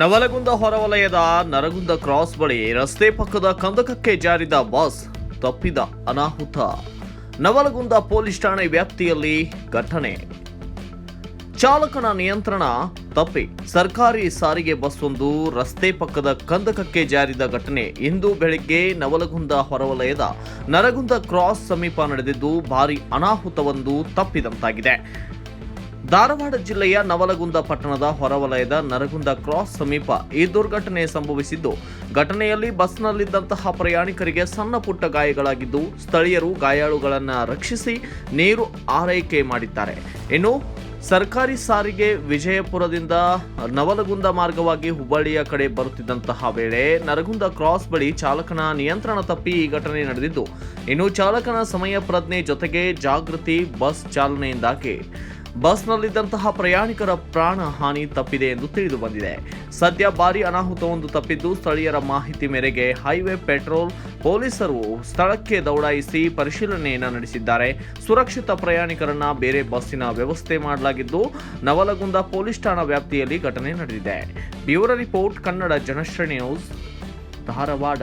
ನವಲಗುಂದ ಹೊರವಲಯದ ನರಗುಂದ ಕ್ರಾಸ್ ಬಳಿ ರಸ್ತೆ ಪಕ್ಕದ ಕಂದಕಕ್ಕೆ ಜಾರಿದ ಬಸ್ ತಪ್ಪಿದ ಅನಾಹುತ. ನವಲಗುಂದ ಪೊಲೀಸ್ ಠಾಣೆ ವ್ಯಾಪ್ತಿಯಲ್ಲಿ ಘಟನೆ. ಚಾಲಕನ ನಿಯಂತ್ರಣ ತಪ್ಪಿ, ಸರ್ಕಾರಿ ಸಾರಿಗೆ ಬಸ್ ಒಂದು ರಸ್ತೆ ಪಕ್ಕದ ಕಂದಕಕ್ಕೆ ಜಾರಿದ ಘಟನೆ. ಇಂದು ಬೆಳಿಗ್ಗೆ ನವಲಗುಂದ ಹೊರವಲಯದ ನರಗುಂದ ಕ್ರಾಸ್ ಸಮೀಪ ನಡೆದಿದ್ದು, ಭಾರಿ ಅನಾಹುತವೊಂದು ತಪ್ಪಿದಂತಾಗಿದೆ. ಧಾರವಾಡ ಜಿಲ್ಲೆಯ ನವಲಗುಂದ ಪಟ್ಟಣದ ಹೊರವಲಯದ ನರಗುಂದ ಕ್ರಾಸ್ ಸಮೀಪ ಈ ದುರ್ಘಟನೆ ಸಂಭವಿಸಿದ್ದು. ಘಟನೆಯಲ್ಲಿ ಬಸ್ನಲ್ಲಿದ್ದಂತಹ ಪ್ರಯಾಣಿಕರಿಗೆ ಸಣ್ಣ ಪುಟ್ಟ ಗಾಯಗಳಾಗಿದ್ದು, ಸ್ಥಳೀಯರು ಗಾಯಾಳುಗಳನ್ನು ರಕ್ಷಿಸಿ ನೀರು ಆರೈಕೆ ಮಾಡಿದ್ದಾರೆ. ಇನ್ನು ಸರ್ಕಾರಿ ಸಾರಿಗೆ ವಿಜಯಪುರದಿಂದ ನವಲಗುಂದ ಮಾರ್ಗವಾಗಿ ಹುಬ್ಬಳ್ಳಿಯ ಕಡೆ ಬರುತ್ತಿದ್ದಂತಹ ವೇಳೆ ನರಗುಂದ ಕ್ರಾಸ್ ಬಳಿ ಚಾಲಕನ ನಿಯಂತ್ರಣ ತಪ್ಪಿ ಈ ಘಟನೆ ನಡೆದಿದ್ದು. ಇನ್ನು ಚಾಲಕನ ಸಮಯ ಪ್ರಜ್ಞೆ ಜೊತೆಗೆ ಜಾಗೃತಿ ಬಸ್ ಚಾಲನೆಯಿಂದಾಗಿ. ಬಸ್ನಲ್ಲಿದ್ದಂತಹ ಪ್ರಯಾಣಿಕರ ಪ್ರಾಣ ಹಾನಿ ತಪ್ಪಿದೆ ಎಂದು ತಿಳಿದು ಬಂದಿದೆ. ಸದ್ಯ ಭಾರಿ ಅನಾಹುತವೊಂದು ತಪ್ಪಿದ್ದು ಸ್ಥಳೀಯರ ಮಾಹಿತಿ ಮೇರೆಗೆ ಹೈವೇ ಪೆಟ್ರೋಲ್ ಪೊಲೀಸರು ಸ್ಥಳಕ್ಕೆ ದೌಡಾಯಿಸಿ ಪರಿಶೀಲನೆಯನ್ನು ನಡೆಸಿದ್ದಾರೆ. ಸುರಕ್ಷಿತ ಪ್ರಯಾಣಿಕರನ್ನ ಬೇರೆ ಬಸ್ಸಿನ ವ್ಯವಸ್ಥೆ ಮಾಡಲಾಗಿದ್ದು, ನವಲಗುಂದ ಪೊಲೀಸ್ ಠಾಣಾ ವ್ಯಾಪ್ತಿಯಲ್ಲಿ ಘಟನೆ ನಡೆದಿದೆ. Bureau report, Kannada Janashree news, Dharwad.